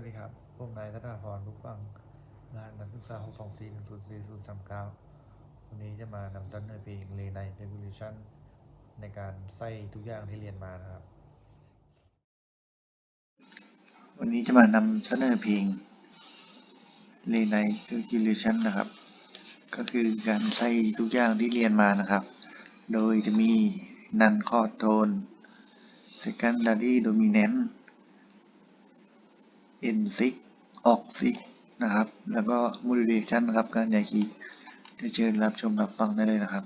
วัสดีครับ ผมนายธนาพรลูกฟังงานนักศึกษา 624 104 039 วันนี้จะมานำเสนอเพลง Lay Night Revolution ในการใส่ทุกอย่างที่เรียนมานะครับ วันนี้จะมานำเสนอเพลง l a y Night Calculation นะครับ ก็คือการใส่ทุกอย่างที่เรียนมานะครับ โดยจะมี None Chord Tone Secondary Dominant N6 Oct6 นะครับ แล้วก็ Modulation นะครับ การย้ายคีย์จะเชิญรับชมรับฟังได้เลยนะครับ